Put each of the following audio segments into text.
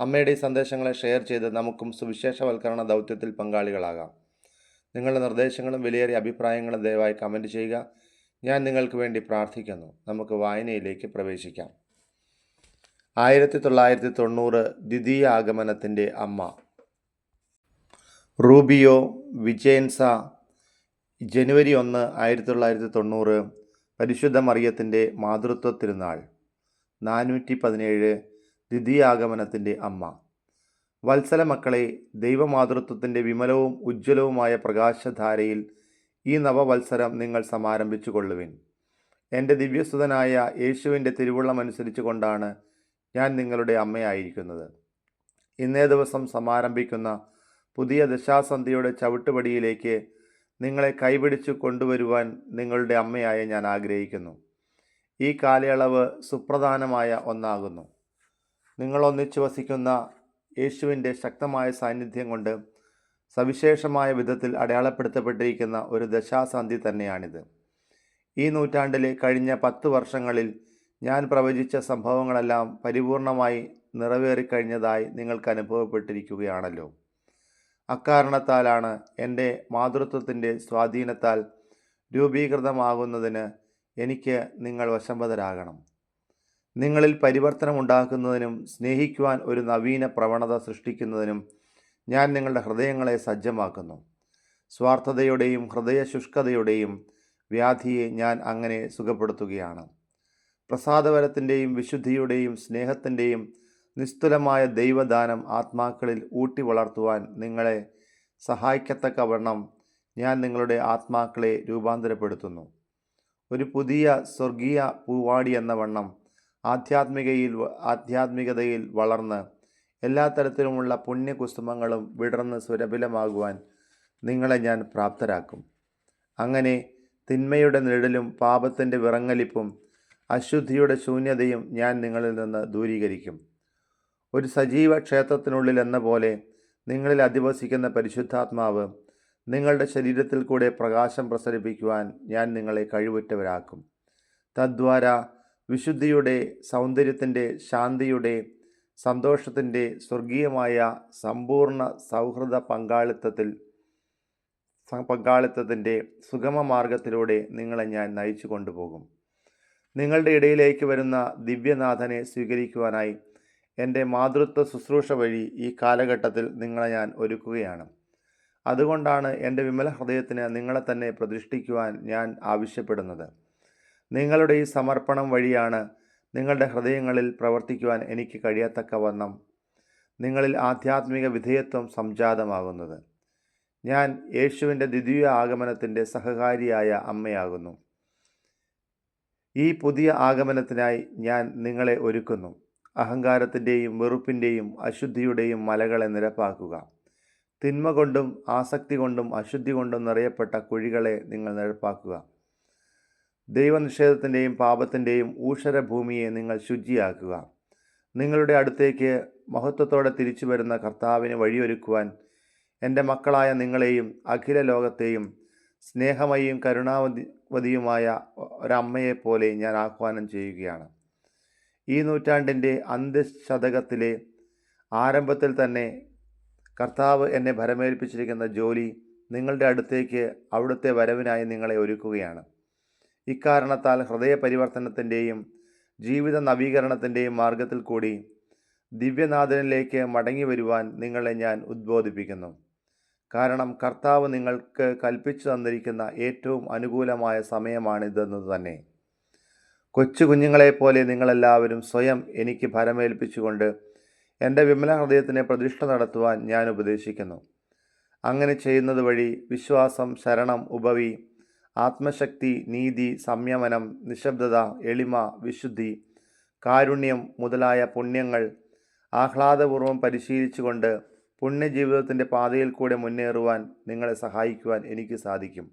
അമ്മയുടെ ഈ സന്ദേശങ്ങളെ ഷെയർ ചെയ്ത് നമുക്കും സുവിശേഷവൽക്കരണ ദൗത്യത്തിൽ പങ്കാളികളാകാം. നിങ്ങളുടെ നിർദ്ദേശങ്ങളും വിലയേറിയ അഭിപ്രായങ്ങളും ദയവായി കമന്റ് ചെയ്യുക. ഞാൻ നിങ്ങൾക്ക് വേണ്ടി പ്രാർത്ഥിക്കുന്നു. നമുക്ക് വായനയിലേക്ക് പ്രവേശിക്കാം. ആയിരത്തി തൊള്ളായിരത്തി തൊണ്ണൂറ് ദ്വിതീയ ആഗമനത്തിന്റെ അമ്മ റൂബിയോ വിജയൻസ ജനുവരി ഒന്ന് ആയിരത്തി തൊള്ളായിരത്തി തൊണ്ണൂറ് പരിശുദ്ധ മറിയത്തിന്റെ മാതൃത്വ തിരുനാൾ നാനൂറ്റി പതിനേഴ് ദ്വിതീയാഗമനത്തിന്റെ അമ്മ. വത്സല മക്കളെ ദൈവമാതൃത്വത്തിന്റെ വിമലവും ഉജ്ജ്വലവുമായ പ്രകാശധാരയിൽ ഈ നവവത്സരം നിങ്ങൾ സമാരംഭിച്ചു കൊള്ളുവിൻ എന്റെ ദിവ്യസുതനായ യേശുവിന്റെ തിരുവുള്ളമനുസരിച്ച് കൊണ്ടാണ് ഞാൻ നിങ്ങളുടെ അമ്മയായിരിക്കുന്നത്. ഇന്നേ ദിവസം സമാരംഭിക്കുന്ന പുതിയ ദശാസന്ധിയുടെ ചവിട്ടുപടിയിലേക്ക് നിങ്ങളെ കൈപിടിച്ചു കൊണ്ടുവരുവാൻ നിങ്ങളുടെ അമ്മയായ ഞാൻ ആഗ്രഹിക്കുന്നു. ഈ കാലയളവ് സുപ്രധാനമായ ഒന്നാകുന്നു. നിങ്ങൾ ഒന്നിച്ചു വസിക്കുന്ന യേശുവിന്റെ ശക്തമായ സാന്നിധ്യം കൊണ്ട് സവിശേഷമായ വിധത്തിൽ അടയാളപ്പെടുത്തപ്പെട്ടിരിക്കുന്ന ഒരു ദശാസന്ധി തന്നെയാണിത്. ഈ നൂറ്റാണ്ടിലെ കഴിഞ്ഞ പത്ത് വർഷങ്ങളിൽ ഞാൻ പ്രവചിച്ച സംഭവങ്ങളെല്ലാം പരിപൂർണമായി നിറവേറിക്കഴിഞ്ഞതായി നിങ്ങൾക്ക് അനുഭവപ്പെട്ടിരിക്കുകയാണല്ലോ. അക്കാരണത്താലാണ് എന്റെ മാതൃത്വത്തിന്റെ സ്വാധീനത്താൽ രൂപീകൃതമാകുന്നതിന് എനിക്ക് നിങ്ങൾ വശംവദരാകണം നിങ്ങളിൽ പരിവർത്തനമുണ്ടാക്കുന്നതിനും സ്നേഹിക്കുവാൻ ഒരു നവീന പ്രവണത സൃഷ്ടിക്കുന്നതിനും ഞാൻ നിങ്ങളുടെ ഹൃദയങ്ങളെ സജ്ജമാക്കുന്നു. സ്വാർത്ഥതയുടെയും ഹൃദയശുഷ്കതയുടെയും വ്യാധിയെ ഞാൻ അങ്ങനെ സുഖപ്പെടുത്തുകയാണ്. പ്രസാദവരത്തിന്റെയും വിശുദ്ധിയുടെയും സ്നേഹത്തിന്റെയും നിസ്തുലമായ ദൈവദാനം ആത്മാക്കളിൽ ഊട്ടി വളർത്തുവാൻ നിങ്ങളെ സഹായിക്കത്തക്ക വണ്ണം ഞാൻ നിങ്ങളുടെ ആത്മാക്കളെ രൂപാന്തരപ്പെടുത്തുന്നു. ഒരു പുതിയ സ്വർഗീയ പൂവാടി എന്ന വണ്ണം ആധ്യാത്മികയിൽ ആധ്യാത്മികതയിൽ വളർന്ന് എല്ലാ തരത്തിലുമുള്ള പുണ്യകുസുമങ്ങളും വിടർന്ന് സുരഭിലമാകുവാൻ നിങ്ങളെ ഞാൻ പ്രാപ്തരാക്കും. അങ്ങനെ തിന്മയുടെ നിഴലും പാപത്തിന്റെ വിറങ്ങലിപ്പും അശുദ്ധിയുടെ ശൂന്യതയും ഞാൻ നിങ്ങളിൽ നിന്ന് ദൂരീകരിക്കും. ഒരു സജീവ ക്ഷേത്രത്തിനുള്ളിൽ എന്ന പോലെ നിങ്ങളിൽ അധിവസിക്കുന്ന പരിശുദ്ധാത്മാവ് നിങ്ങളുടെ ശരീരത്തിൽ കൂടെ പ്രകാശം പ്രസരിപ്പിക്കുവാൻ ഞാൻ നിങ്ങളെ കഴിവുറ്റവരാക്കും. തദ്വാര വിശുദ്ധിയുടെ സൗന്ദര്യത്തിന്റെ ശാന്തിയുടെ സന്തോഷത്തിന്റെ സ്വർഗീയമായ സമ്പൂർണ സൗഹൃദ പങ്കാളിത്തത്തിൽ പങ്കാളിത്തത്തിന്റെ സുഗമ മാർഗത്തിലൂടെ നിങ്ങളെ ഞാൻ നയിച്ചു കൊണ്ടുപോകും. നിങ്ങളുടെ ഇടയിലേക്ക് വരുന്ന ദിവ്യനാഥനെ സ്വീകരിക്കുവാനായി എന്റെ മാതൃത്വ ശുശ്രൂഷ വഴി ഈ കാലഘട്ടത്തിൽ നിങ്ങളെ ഞാൻ ഒരുക്കുകയാണ്. അതുകൊണ്ടാണ് എന്റെ വിമല ഹൃദയത്തിന് നിങ്ങളെ തന്നെ പ്രതിഷ്ഠിക്കുവാൻ ഞാൻ ആവശ്യപ്പെടുന്നത്. നിങ്ങളുടെ ഈ സമർപ്പണം വഴിയാണ് നിങ്ങളുടെ ഹൃദയങ്ങളിൽ പ്രവർത്തിക്കുവാൻ എനിക്ക് കഴിയത്തക്കവണ്ണം നിങ്ങളിൽ ആധ്യാത്മിക വിധേയത്വം സംജാതമാകുന്നത്. ഞാൻ യേശുവിന്റെ ദ്വിതീയ ആഗമനത്തിന്റെ സഹകാരിയായ അമ്മയാകുന്നു. ഈ പുതിയ ആഗമനത്തിനായി ഞാൻ നിങ്ങളെ ഒരുക്കുന്നു. അഹങ്കാരത്തിന്റെയും വെറുപ്പിന്റെയും അശുദ്ധിയുടെയും മലകളെ നിരപ്പാക്കുക. തിന്മ കൊണ്ടും ആസക്തി കൊണ്ടും അശുദ്ധി കൊണ്ടും നിറയപ്പെട്ട കുഴികളെ നിങ്ങൾ നിരപ്പാക്കുക. ദൈവനിഷേധത്തിന്റെയും പാപത്തിന്റെയും ഊഷരഭൂമിയെ നിങ്ങൾ ശുചിയാക്കുക. നിങ്ങളുടെ അടുത്തേക്ക് മഹത്വത്തോടെ തിരിച്ചു വരുന്ന കർത്താവിന് വഴിയൊരുക്കുവാൻ എന്റെ മക്കളായ നിങ്ങളെയും അഖില ലോകത്തെയും സ്നേഹമയും കരുണാവതിയുമായ ഒരമ്മയെപ്പോലെ ഞാൻ ആഹ്വാനം ചെയ്യുകയാണ്. ഈ നൂറ്റാണ്ടിന്റെ അന്ത്യശതകത്തിലെ ആരംഭത്തിൽ തന്നെ കർത്താവ് എന്നെ ഭരമേൽപ്പിച്ചിരിക്കുന്ന ജോലി നിങ്ങളുടെ അടുത്തേക്ക് അവിടുത്തെ വരവിനായി നിങ്ങളെ ഒരുക്കുകയാണ്. ഇക്കാരണത്താൽ ഹൃദയ പരിവർത്തനത്തിന്റെയും ജീവിത നവീകരണത്തിന്റെയും മാർഗത്തിൽ കൂടി ദിവ്യനാഥനിലേക്ക് മടങ്ങി വരുവാൻ നിങ്ങളെ ഞാൻ ഉദ്ബോധിപ്പിക്കുന്നു. കാരണം കർത്താവ് നിങ്ങൾക്ക് കൽപ്പിച്ചു തന്നിരിക്കുന്ന ഏറ്റവും അനുകൂലമായ സമയമാണിതെന്ന് തന്നെ. കൊച്ചു കുഞ്ഞുങ്ങളെപ്പോലെ നിങ്ങളെല്ലാവരും സ്വയം എനിക്ക് ഭരമേൽപ്പിച്ചുകൊണ്ട് എന്റെ വിമല ഹൃദയത്തിനെ പ്രതിഷ്ഠ നടത്തുവാൻ ഞാൻ ഉപദേശിക്കുന്നു. അങ്ങനെ ചെയ്യുന്നത് വഴി വിശ്വാസം ശരണം ഉപവി ആത്മശക്തി നീതി സംയമനം നിശബ്ദത എളിമ വിശുദ്ധി കാരുണ്യം മുതലായ പുണ്യങ്ങൾ ആഹ്ലാദപൂർവം പരിശീലിച്ചുകൊണ്ട് പുണ്യജീവിതത്തിന്റെ പാതയിൽ കൂടെ മുന്നേറുവാൻ നിങ്ങളെ സഹായിക്കുവാൻ എനിക്ക് സാധിക്കും.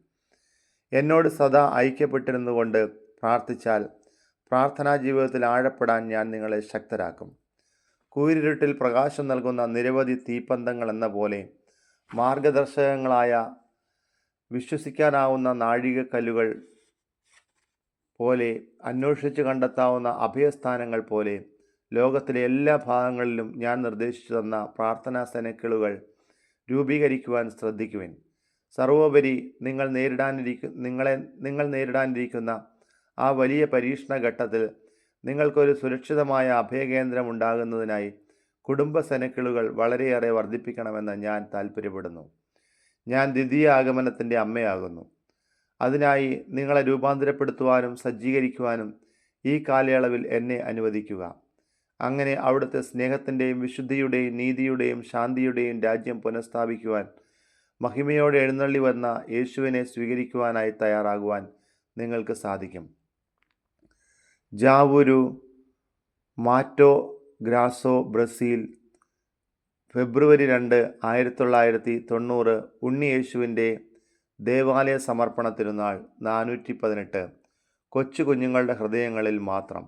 എന്നോട് സദാ ഐക്യപ്പെട്ടിരുന്നുകൊണ്ട് പ്രാർത്ഥിച്ചാൽ പ്രാർത്ഥനാ ജീവിതത്തിൽ ആഴപ്പെടാൻ ഞാൻ നിങ്ങളെ ശക്തരാക്കും. കൂരിരുട്ടിൽ പ്രകാശം നൽകുന്ന നിരവധി തീപ്പന്തങ്ങൾ എന്ന പോലെ മാർഗദർശകങ്ങളായ വിശ്വസിക്കാനാവുന്ന നാഴികക്കല്ലുകൾ പോലെ അന്വേഷിച്ച് കണ്ടെത്താവുന്ന അഭയസ്ഥാനങ്ങൾ പോലെ ലോകത്തിലെ എല്ലാ ഭാഗങ്ങളിലും ഞാൻ നിർദ്ദേശിച്ചു തന്ന പ്രാർത്ഥനാ സെനക്കിളുകൾ രൂപീകരിക്കുവാൻ ശ്രദ്ധിക്കുവിൻ. സർവോപരി നിങ്ങൾ നേരിടാനിരിക്കു നിങ്ങളെ നിങ്ങൾ നേരിടാനിരിക്കുന്ന ആ വലിയ പരീക്ഷണ ഘട്ടത്തിൽ നിങ്ങൾക്കൊരു സുരക്ഷിതമായ അഭയകേന്ദ്രം ഉണ്ടാകുന്നതിനായി കുടുംബ സെനക്കിളുകൾ വളരെയേറെ വർദ്ധിപ്പിക്കണമെന്ന് ഞാൻ താൽപ്പര്യപ്പെടുന്നു. ഞാൻ ദ്വിതീയ ആഗമനത്തിന്റെ അമ്മയാകുന്നു. അതിനായി നിങ്ങളെ രൂപാന്തരപ്പെടുത്തുവാനും സജ്ജീകരിക്കുവാനും ഈ കാലയളവിൽ എന്നെ അനുവദിക്കുക. അങ്ങനെ അവിടുത്തെ സ്നേഹത്തിന്റെയും വിശുദ്ധിയുടെയും നീതിയുടെയും ശാന്തിയുടെയും രാജ്യം പുനഃസ്ഥാപിക്കുവാൻ മഹിമയോടെ എഴുന്നള്ളി വന്ന യേശുവിനെ സ്വീകരിക്കുവാനായി തയ്യാറാകുവാൻ നിങ്ങൾക്ക് സാധിക്കും. ജാവുരു മാറ്റോ ഗ്രാസോ ബ്രസീൽ ഫെബ്രുവരി രണ്ട് ആയിരത്തി തൊള്ളായിരത്തി തൊണ്ണൂറ് ഉണ്ണിയേശുവിന്റെ ദേവാലയ സമർപ്പണ തിരുനാൾ നാനൂറ്റി പതിനെട്ട് കൊച്ചു കുഞ്ഞുങ്ങളുടെ ഹൃദയങ്ങളിൽ മാത്രം.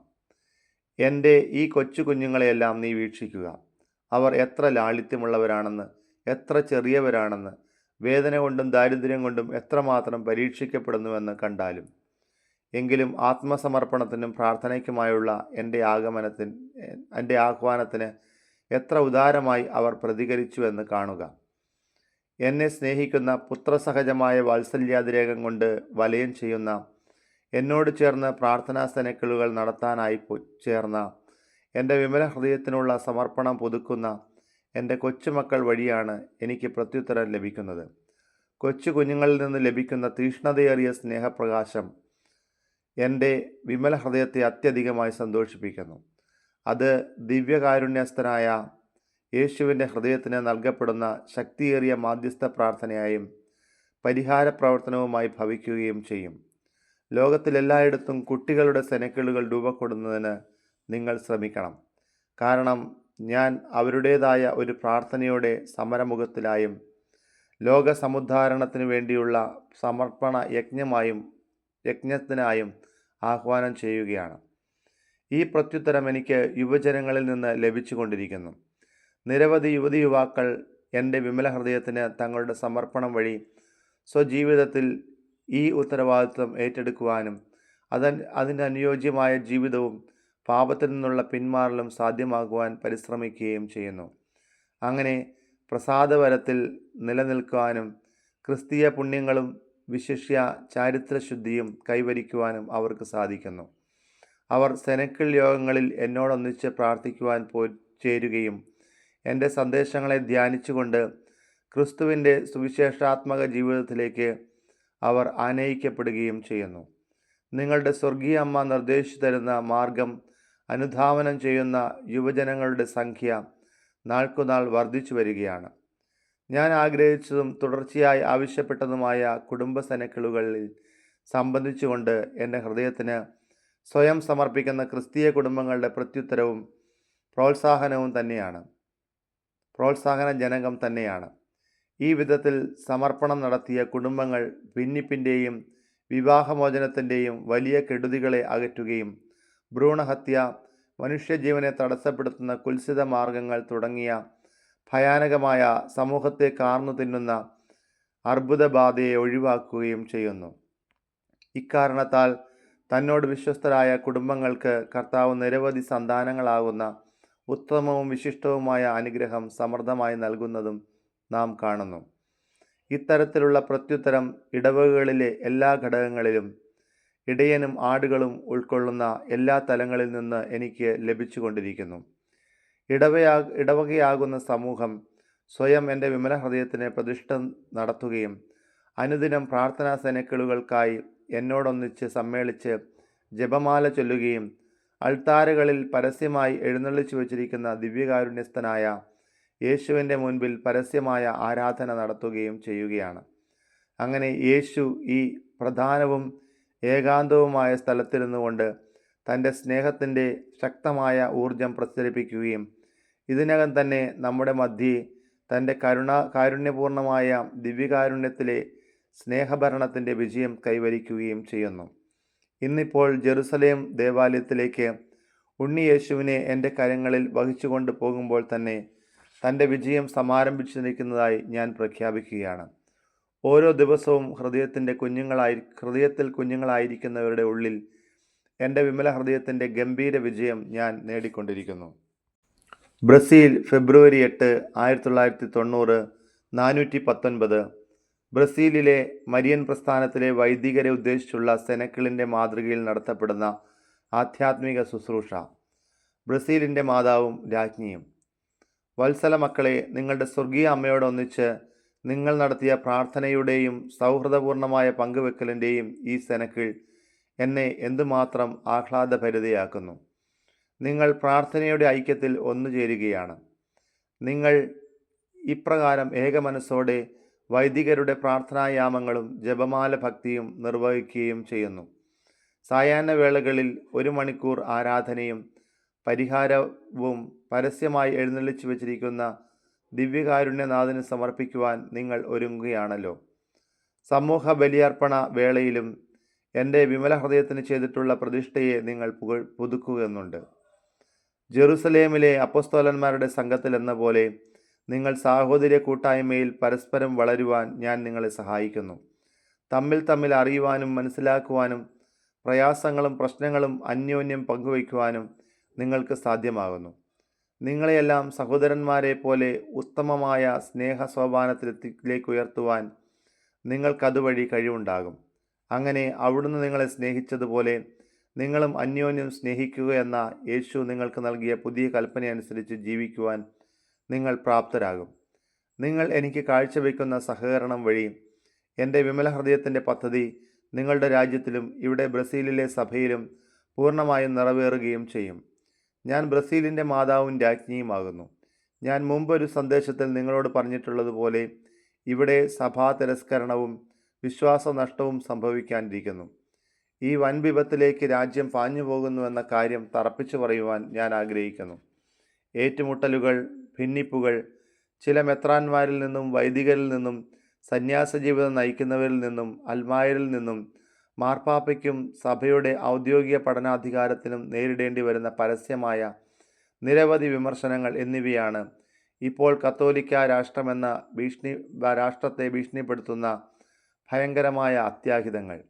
എന്റെ ഈ കൊച്ചു കുഞ്ഞുങ്ങളെയെല്ലാം നീ വീക്ഷിക്കുക. അവർ എത്ര ലാളിത്യമുള്ളവരാണെന്ന് എത്ര ചെറിയവരാണെന്ന് വേദന കൊണ്ടും ദാരിദ്ര്യം കൊണ്ടും എത്രമാത്രം പരീക്ഷിക്കപ്പെടുന്നുവെന്ന് കണ്ടാലും എങ്കിലും ആത്മസമർപ്പണത്തിനും പ്രാർത്ഥനയ്ക്കുമായുള്ള എന്റെ ആഗമനത്തിന് എന്റെ ആഹ്വാനത്തിന് എത്ര ഉദാരമായി അവർ പ്രതികരിച്ചുവെന്ന് കാണുക. എന്നെ സ്നേഹിക്കുന്ന പുത്രസഹജമായ വാത്സല്യാതിരേകം കൊണ്ട് വലയം ചെയ്യുന്ന എന്നോട് ചേർന്ന് പ്രാർത്ഥനാ സെനക്കിളുകൾ നടത്താനായി ചേർന്ന എന്റെ വിമല ഹൃദയത്തിനുള്ള സമർപ്പണം പുതുക്കുന്ന എന്റെ കൊച്ചുമക്കൾ വഴിയാണ് എനിക്ക് പ്രത്യുത്തരം ലഭിക്കുന്നത്. കൊച്ചു കുഞ്ഞുങ്ങളിൽ നിന്ന് ലഭിക്കുന്ന തീഷ്ണതയേറിയ സ്നേഹപ്രകാശം എന്റെ വിമല ഹൃദയത്തെ അത്യധികമായി സന്തോഷിപ്പിക്കുന്നു. അത് ദിവ്യകാരുണ്യസ്ഥനായ യേശുവിന്റെ ഹൃദയത്തിന് നൽകപ്പെടുന്ന ശക്തിയേറിയ മാധ്യസ്ഥ പ്രാർത്ഥനയായും പരിഹാര പ്രവർത്തനവുമായി ഭവിക്കുകയും ചെയ്യും. ലോകത്തിലെല്ലായിടത്തും കുട്ടികളുടെ സെനക്കിളുകൾ രൂപപ്പെടുന്നതിന് നിങ്ങൾ ശ്രമിക്കണം. കാരണം ഞാൻ അവരുടേതായ ഒരു പ്രാർത്ഥനയുടെ സമരമുഖത്തിലായും ലോക സമുദ്ധാരണത്തിന് വേണ്ടിയുള്ള സമർപ്പണ യജ്ഞമായും യജ്ഞത്തിനായും ആഹ്വാനം ചെയ്യുകയാണ്. ഈ പ്രത്യുത്തരം എനിക്ക് യുവജനങ്ങളിൽ നിന്ന് ലഭിച്ചുകൊണ്ടിരിക്കുന്നു. നിരവധി യുവതി യുവാക്കൾ എന്റെ വിമല ഹൃദയത്തിന് തങ്ങളുടെ സമർപ്പണം വഴി സ്വജീവിതത്തിൽ ഈ ഉത്തരവാദിത്വം ഏറ്റെടുക്കുവാനും അതൻ അതിന് അനുയോജ്യമായ ജീവിതവും പാപത്തിൽ നിന്നുള്ള പിന്മാറലും സാധ്യമാകുവാൻ പരിശ്രമിക്കുകയും ചെയ്യുന്നു. അങ്ങനെ പ്രസാദവരത്തിൽ നിലനിൽക്കുവാനും ക്രിസ്തീയ പുണ്യങ്ങളും വിശിഷ്യ ചാരിത്രശുദ്ധിയും കൈവരിക്കുവാനും അവർക്ക് സാധിക്കുന്നു. അവർ സെനക്കിൾ യോഗങ്ങളിൽ എന്നോടൊന്നിച്ച് പ്രാർത്ഥിക്കുവാൻ പോ ചേരുകയും എന്റെ സന്ദേശങ്ങളെ ധ്യാനിച്ചുകൊണ്ട് ക്രിസ്തുവിന്റെ സുവിശേഷാത്മക ജീവിതത്തിലേക്ക് അവർ ആനയിക്കപ്പെടുകയും ചെയ്യുന്നു. നിങ്ങളുടെ സ്വർഗീയ അമ്മ നിർദ്ദേശിച്ചു തരുന്ന മാർഗം അനുധാവനം ചെയ്യുന്ന യുവജനങ്ങളുടെ സംഖ്യ നാൾക്കുനാൾ വർദ്ധിച്ചു വരികയാണ്. ഞാൻ ആഗ്രഹിച്ചതും തുടർച്ചയായി ആവശ്യപ്പെട്ടതുമായ കുടുംബ സെനക്കിളുകളിൽ സംബന്ധിച്ചുകൊണ്ട് എന്റെ ഹൃദയത്തിന് സ്വയം സമർപ്പിക്കുന്ന ക്രിസ്തീയ കുടുംബങ്ങളുടെ പ്രത്യുത്തരവും പ്രോത്സാഹനവും തന്നെയാണ്. പ്രോത്സാഹന ജനകം തന്നെയാണ്. ഈ വിധത്തിൽ സമർപ്പണം നടത്തിയ കുടുംബങ്ങൾ ഭിന്നിപ്പിന്റെയും വിവാഹമോചനത്തിന്റെയും വലിയ കെടുതികളെ അകറ്റുകയും ഭ്രൂണഹത്യ മനുഷ്യജീവനെ തടസ്സപ്പെടുത്തുന്ന കുൽസിത മാർഗങ്ങൾ തുടങ്ങിയ ഭയാനകമായ സമൂഹത്തെ കാർന്നു തിന്നുന്ന അർബുദബാധയെ ഒഴിവാക്കുകയും ചെയ്യുന്നു. ഇക്കാരണത്താൽ തന്നോട് വിശ്വസ്തരായ കുടുംബങ്ങൾക്ക് കർത്താവ് നിരവധി സന്താനങ്ങളാകുന്ന ഉത്തമവും വിശിഷ്ടവുമായ അനുഗ്രഹം സമൃദ്ധമായി നൽകുന്നതും നാം കാണുന്നു. ഇത്തരത്തിലുള്ള പ്രത്യുത്തരം ഇടവകകളിലെ എല്ലാ ഘടകങ്ങളിലും ഇടയനും ആടുകളും ഉൾക്കൊള്ളുന്ന എല്ലാ തലങ്ങളിൽ നിന്ന് എനിക്ക് ലഭിച്ചുകൊണ്ടിരിക്കുന്നു. ഇടവയാ ഇടവകയാകുന്ന സമൂഹം സ്വയം എന്റെ വിമല ഹൃദയത്തിന് പ്രതിഷ്ഠ നടത്തുകയും അനുദിനം പ്രാർത്ഥനാ സെനക്കിളുകൾക്കായി എന്നോടൊന്നിച്ച് സമ്മേളിച്ച് ജപമാല ചൊല്ലുകയും അൾത്താരകളിൽ പരസ്യമായി എഴുന്നള്ളിച്ചു വച്ചിരിക്കുന്ന ദിവ്യകാരുണ്യസ്ഥനായ യേശുവിന്റെ മുൻപിൽ പരസ്യമായ ആരാധന നടത്തുകയും ചെയ്യുകയാണ്. അങ്ങനെ യേശു ഈ പ്രധാനവും ഏകാന്തവുമായ സ്ഥലത്തിരുന്നു കൊണ്ട് തന്റെ സ്നേഹത്തിന്റെ ശക്തമായ ഊർജം പ്രസരിപ്പിക്കുകയും ഇതിനകം തന്നെ നമ്മുടെ മധ്യേ തന്റെ കരുണ കാരുണ്യപൂർണമായ ദിവ്യകാരുണ്യത്തിലെ സ്നേഹഭരണത്തിന്റെ വിജയം കൈവരിക്കുകയും ചെയ്യുന്നു. ഇന്നിപ്പോൾ ജെറുസലേം ദേവാലയത്തിലേക്ക് ഉണ്ണിയേശുവിനെ എന്റെ കരങ്ങളിൽ വഹിച്ചുകൊണ്ട് പോകുമ്പോൾ തന്നെ തന്റെ വിജയം സമാരംഭിച്ചിരിക്കുന്നതായി ഞാൻ പ്രഖ്യാപിക്കുകയാണ്. ഓരോ ദിവസവും ഹൃദയത്തിന്റെ കുഞ്ഞുങ്ങളായി ഹൃദയത്തിൽ കുഞ്ഞുങ്ങളായിരിക്കുന്നവരുടെ ഉള്ളിൽ എന്റെ വിമല ഹൃദയത്തിന്റെ ഗംഭീര വിജയം ഞാൻ നേടിക്കൊണ്ടിരിക്കുന്നു. ബ്രസീൽ ഫെബ്രുവരി എട്ട് ആയിരത്തി തൊള്ളായിരത്തി തൊണ്ണൂറ് നാനൂറ്റി പത്തൊൻപത് ബ്രസീലിലെ മരിയൻ പ്രസ്ഥാനത്തിലെ വൈദികരെ ഉദ്ദേശിച്ചുള്ള സെനക്കിളിന്റെ മാതൃകയിൽ നടത്തപ്പെടുന്ന ആധ്യാത്മിക ശുശ്രൂഷ. ബ്രസീലിന്റെ മാതാവും രാജ്ഞിയും. വത്സല മക്കളെ നിങ്ങളുടെ സ്വർഗീയ അമ്മയോടൊന്നിച്ച് നിങ്ങൾ നടത്തിയ പ്രാർത്ഥനയുടെയും സൗഹൃദപൂർണമായ പങ്കുവെക്കലിന്റെയും ഈ സെനക്കിൾ എന്നെ എന്തുമാത്രം ആഹ്ലാദഭരിതയാക്കുന്നു. നിങ്ങൾ പ്രാർത്ഥനയുടെ ഐക്യത്തിൽ ഒന്നു ചേരുകയാണ്. നിങ്ങൾ ഇപ്രകാരം ഏകമനസ്സോടെ വൈദികരുടെ പ്രാർത്ഥനായാമങ്ങളും ജപമാല ഭക്തിയും നിർവഹിക്കുകയും ചെയ്യുന്നു. സായാഹ്ന വേളകളിൽ ഒരു മണിക്കൂർ ആരാധനയും പരിഹാരവും പരസ്യമായി എഴുന്നള്ളിച്ചു വച്ചിരിക്കുന്ന ദിവ്യകാരുണ്യനാഥന് സമർപ്പിക്കുവാൻ നിങ്ങൾ ഒരുങ്ങുകയാണല്ലോ. സമൂഹ ബലിയർപ്പണ വേളയിലും എന്റെ വിമല ഹൃദയത്തിന് ചെയ്തിട്ടുള്ള പ്രതിഷ്ഠയെ നിങ്ങൾ പുക പുതുക്കുകയെന്നുണ്ട്. ജെറുസലേമിലെ അപ്പസ്തോലന്മാരുടെ സംഘത്തിലെന്ന പോലെ നിങ്ങൾ സാഹോദര്യ കൂട്ടായ്മയിൽ പരസ്പരം വളരുവാൻ ഞാൻ നിങ്ങളെ സഹായിക്കുന്നു. തമ്മിൽ തമ്മിൽ അറിയുവാനും മനസ്സിലാക്കുവാനും പ്രയാസങ്ങളും പ്രശ്നങ്ങളും അന്യോന്യം പങ്കുവയ്ക്കുവാനും നിങ്ങൾക്ക് സാധ്യമാകുന്നു. നിങ്ങളെയെല്ലാം സഹോദരന്മാരെ പോലെ ഉത്തമമായ സ്നേഹ സോപാനത്തിലേക്ക് ഉയർത്തുവാൻ നിങ്ങൾക്കതുവഴി കഴിവുണ്ടാകും. അങ്ങനെ അവിടുന്ന് നിങ്ങളെ സ്നേഹിച്ചതുപോലെ നിങ്ങളും അന്യോന്യം സ്നേഹിക്കുക എന്ന യേശു നിങ്ങൾക്ക് നൽകിയ പുതിയ കൽപ്പനയനുസരിച്ച് ജീവിക്കുവാൻ നിങ്ങൾ പ്രാപ്തരാകും. നിങ്ങൾ എനിക്ക് കാഴ്ചവെക്കുന്ന സഹകരണം വഴി എന്റെ വിമല ഹൃദയത്തിന്റെ പദ്ധതി നിങ്ങളുടെ രാജ്യത്തിലും ഇവിടെ ബ്രസീലിലെ സഭയിലും പൂർണമായും നിറവേറുകയും ചെയ്യും. ഞാൻ ബ്രസീലിന്റെ മാതാവും രാജ്ഞിയുമാകുന്നു. ഞാൻ മുമ്പൊരു സന്ദേശത്തിൽ നിങ്ങളോട് പറഞ്ഞിട്ടുള്ളതുപോലെ ഇവിടെ സഭാ തിരസ്കരണവും വിശ്വാസനഷ്ടവും സംഭവിക്കാനിരിക്കുന്നു. ഈ വൻ വിപത്തിലേക്ക് രാജ്യം പാഞ്ഞു പോകുന്നുവെന്ന കാര്യം തറപ്പിച്ചു പറയുവാൻ ഞാൻ ആഗ്രഹിക്കുന്നു. ഏറ്റുമുട്ടലുകൾ ഭിന്നിപ്പുകൾ ചില മെത്രാന്മാരിൽ നിന്നും വൈദികരിൽ നിന്നും സന്യാസ ജീവിതം നയിക്കുന്നവരിൽ നിന്നും അൽമായരിൽ നിന്നും മാർപ്പാപ്പയ്ക്കും സഭയുടെ ഔദ്യോഗിക പഠനാധികാരത്തിനും നേരിടേണ്ടി വരുന്ന പരസ്യമായ നിരവധി വിമർശനങ്ങൾ എന്നിവയാണ് ഇപ്പോൾ കത്തോലിക്ക രാഷ്ട്രമെന്ന ഭീഷണി രാഷ്ട്രത്തെ ഭീഷണിപ്പെടുത്തുന്ന ഭയങ്കരമായ അത്യാഹിതങ്ങൾ.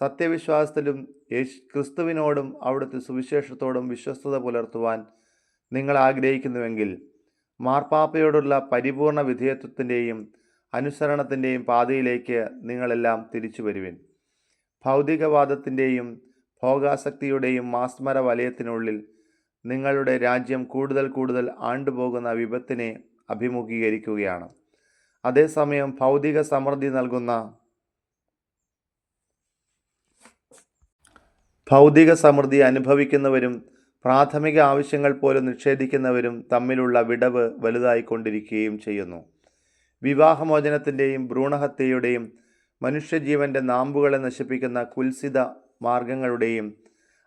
സത്യവിശ്വാസത്തിലും യേശു ക്രിസ്തുവിനോടും അവിടുത്തെ സുവിശേഷത്തോടും വിശ്വസ്തത പുലർത്തുവാൻ നിങ്ങൾ ആഗ്രഹിക്കുന്നുവെങ്കിൽ മാർപ്പാപ്പയോടുള്ള പരിപൂർണ വിധേയത്വത്തിന്റെയും അനുസരണത്തിന്റെയും പാതയിലേക്ക് നിങ്ങളെല്ലാം തിരിച്ചു വരുവിൻ. ഭൗതികവാദത്തിന്റെയും ഭോഗാസക്തിയുടെയും മാസ്മര വലയത്തിനുള്ളിൽ നിങ്ങളുടെ രാജ്യം കൂടുതൽ കൂടുതൽ ആണ്ടുപോകുന്ന വിപത്തിനെ അഭിമുഖീകരിക്കുകയാണ്. അതേസമയം ഭൗതിക സമൃദ്ധി നൽകുന്ന ഭൗതിക സമൃദ്ധി അനുഭവിക്കുന്നവരും പ്രാഥമിക ആവശ്യങ്ങൾ പോലും നിഷേധിക്കുന്നവരും തമ്മിലുള്ള വിടവ് വലുതായിക്കൊണ്ടിരിക്കുകയും ചെയ്യുന്നു. വിവാഹമോചനത്തിന്റെയും ഭ്രൂണഹത്യയുടെയും മനുഷ്യജീവന്റെ നാമ്പുകളെ നശിപ്പിക്കുന്ന കുൽസിത മാർഗങ്ങളുടെയും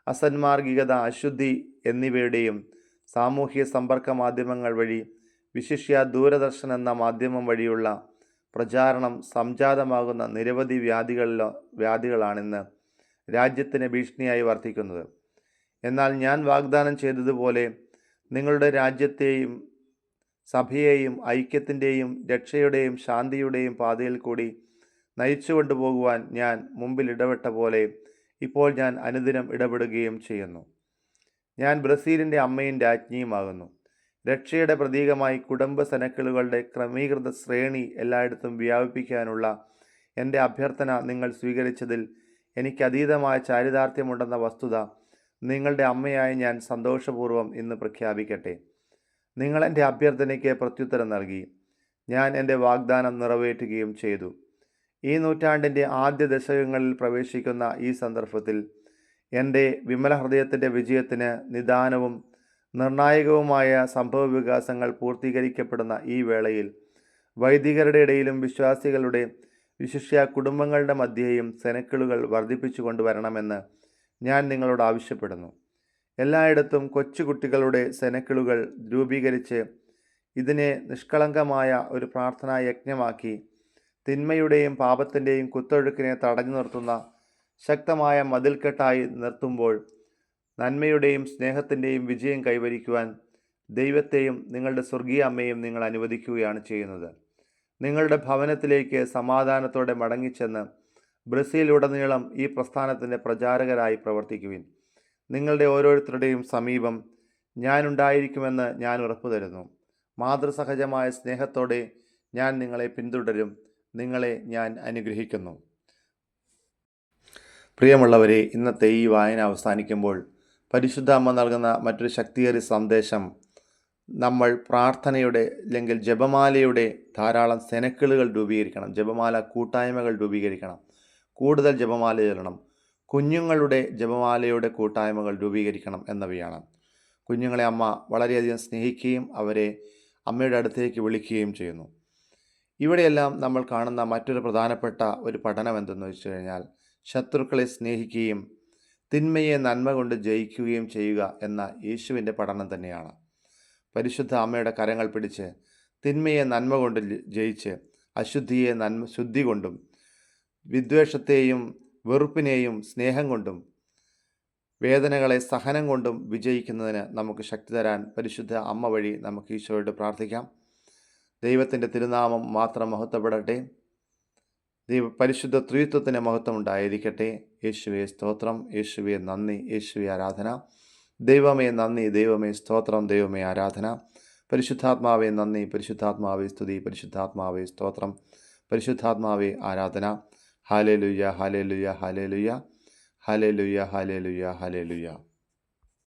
അസന്മാർഗികത അശുദ്ധി എന്നിവയുടെയും സാമൂഹ്യ സമ്പർക്ക മാധ്യമങ്ങൾ വഴി വിശിഷ്യ ദൂരദർശൻ എന്ന മാധ്യമം വഴിയുള്ള പ്രചാരണം സംജാതമാകുന്ന നിരവധി വ്യാധികളിലോ വ്യാധികളാണിന്ന് രാജ്യത്തിന് ഭീഷണിയായി വർത്തിക്കുന്നത്. എന്നാൽ ഞാൻ വാഗ്ദാനം ചെയ്തതുപോലെ നിങ്ങളുടെ രാജ്യത്തെയും സഭയെയും ഐക്യത്തിന്റെയും രക്ഷയുടെയും ശാന്തിയുടെയും പാതയിൽ കൂടി നയിച്ചു കൊണ്ടുപോകുവാൻ ഞാൻ മുമ്പിൽ ഇടപെട്ട പോലെ ഇപ്പോൾ ഞാൻ അനുദിനം ഇടപെടുകയും ചെയ്യുന്നു. ഞാൻ ബ്രസീലിന്റെ അമ്മയും രാജ്ഞിയുമാകുന്നു. രക്ഷയുടെ പ്രതീകമായി കുടുംബ സനക്കിളുകളുടെ ക്രമീകൃത ശ്രേണി എല്ലായിടത്തും വ്യാപിപ്പിക്കാനുള്ള എന്റെ അഭ്യർത്ഥന നിങ്ങൾ സ്വീകരിച്ചതിൽ എനിക്ക് അതീതമായ ചാരിതാർത്ഥ്യമുണ്ടെന്ന വസ്തുത നിങ്ങളുടെ അമ്മയായി ഞാൻ സന്തോഷപൂർവം ഇന്ന് പ്രഖ്യാപിക്കട്ടെ. നിങ്ങൾ എന്റെ അഭ്യർത്ഥനയ്ക്ക് പ്രത്യുത്തരം നൽകി. ഞാൻ എന്റെ വാഗ്ദാനം നിറവേറ്റുകയും ചെയ്തു. ഈ നൂറ്റാണ്ടിന്റെ ആദ്യ ദശകങ്ങളിൽ പ്രവേശിക്കുന്ന ഈ സന്ദർഭത്തിൽ എന്റെ വിമല ഹൃദയത്തിന്റെ വിജയത്തിന് നിദാനവും നിർണായകവുമായ സംഭവ വികാസങ്ങൾ പൂർത്തീകരിക്കപ്പെടുന്ന ഈ വേളയിൽ വൈദികരുടെ ഇടയിലും വിശ്വാസികളുടെ വിശിഷ്യ കുടുംബങ്ങളുടെ മധ്യേയും സെനക്കിളുകൾ വർദ്ധിപ്പിച്ചു കൊണ്ടുവരണമെന്ന് ഞാൻ നിങ്ങളോട് ആവശ്യപ്പെടുന്നു. എല്ലായിടത്തും കൊച്ചുകുട്ടികളുടെ സെനക്കിളുകൾ രൂപീകരിച്ച് ഇതിനെ നിഷ്കളങ്കമായ ഒരു പ്രാർത്ഥനാ യജ്ഞമാക്കി തിന്മയുടെയും പാപത്തിന്റെയും കുത്തൊഴുക്കിനെ തടഞ്ഞു നിർത്തുന്ന ശക്തമായ മതിൽക്കെട്ടായി നിർത്തുമ്പോൾ നന്മയുടെയും സ്നേഹത്തിന്റെയും വിജയം കൈവരിക്കുവാൻ ദൈവത്തെയും നിങ്ങളുടെ സ്വർഗീയ അമ്മയും നിങ്ങൾ അനുവദിക്കുകയാണ് ചെയ്യുന്നത്. നിങ്ങളുടെ ഭവനത്തിലേക്ക് സമാധാനത്തോടെ മടങ്ങിച്ചെന്ന് ബ്രസീലുടനീളം ഈ പ്രസ്ഥാനത്തിന്റെ പ്രചാരകരായി പ്രവർത്തിക്കുവിൻ. നിങ്ങളുടെ ഓരോരുത്തരുടെയും സമീപം ഞാനുണ്ടായിരിക്കുമെന്ന് ഞാൻ ഉറപ്പു തരുന്നു. മാതൃസഹജമായ സ്നേഹത്തോടെ ഞാൻ നിങ്ങളെ പിന്തുടരും. നിങ്ങളെ ഞാൻ അനുഗ്രഹിക്കുന്നു. പ്രിയമുള്ളവരെ ഇന്നത്തെ ഈ വായന അവസാനിക്കുമ്പോൾ പരിശുദ്ധ അമ്മ നൽകുന്ന മറ്റൊരു ശക്തിയേറിയ സന്ദേശം നമ്മൾ പ്രാർത്ഥനയുടെ അല്ലെങ്കിൽ ജപമാലയുടെ ധാരാളം സെനക്കിളുകൾ രൂപീകരിക്കണം. ജപമാല കൂട്ടായ്മകൾ രൂപീകരിക്കണം. കൂടുതൽ ജപമാല ചൊല്ലണം. കുഞ്ഞുങ്ങളുടെ ജപമാലയുടെ കൂട്ടായ്മകൾ രൂപീകരിക്കണം എന്നവയാണ്. കുഞ്ഞുങ്ങളെ അമ്മ വളരെയധികം സ്നേഹിക്കുകയും അവരെ അമ്മയുടെ അടുത്തേക്ക് വിളിക്കുകയും ചെയ്യുന്നു. ഇവിടെയെല്ലാം നമ്മൾ കാണുന്ന മറ്റൊരു പ്രധാനപ്പെട്ട ഒരു പഠനം എന്തെന്ന് വെച്ച് കഴിഞ്ഞാൽ ശത്രുക്കളെ സ്നേഹിക്കുകയും തിന്മയെ നന്മ കൊണ്ട് ജയിക്കുകയും ചെയ്യുക എന്ന യേശുവിന്റെ പഠനം തന്നെയാണ്. പരിശുദ്ധ അമ്മയുടെ കരങ്ങൾ പിടിച്ച് തിന്മയെ നന്മ കൊണ്ട് ജയിച്ച് അശുദ്ധിയെ നന്മ ശുദ്ധി കൊണ്ടും വിദ്വേഷത്തെയും വെറുപ്പിനെയും സ്നേഹം കൊണ്ടും വേദനകളെ സഹനം കൊണ്ടും വിജയിക്കുന്നതിന് നമുക്ക് ശക്തി തരാൻ പരിശുദ്ധ അമ്മ വഴി നമുക്ക് ഈശോയോട് പ്രാർത്ഥിക്കാം. ദൈവത്തിന്റെ തിരുനാമം മാത്രം മഹത്വപ്പെടട്ടെ. ദൈവ പരിശുദ്ധ ത്രിത്വത്തിന് മഹത്വം ഉണ്ടായിരിക്കട്ടെ. യേശുവെ സ്തോത്രം. യേശുവെ നന്ദി. യേശുവെ ആരാധന. ദൈവമേ നന്ദി. ദൈവമേ സ്തോത്രം. ദൈവമേ ആരാധന. പരിശുദ്ധാത്മാവേ നന്ദി. പരിശുദ്ധാത്മാവേ സ്തുതി. പരിശുദ്ധാത്മാവേ സ്തോത്രം. പരിശുദ്ധാത്മാവേ ആരാധന. ഹാലേ ലുയ്യ ഹാലേ ലുയ്യ ഹാലേ ലുയ്യ ഹാലേ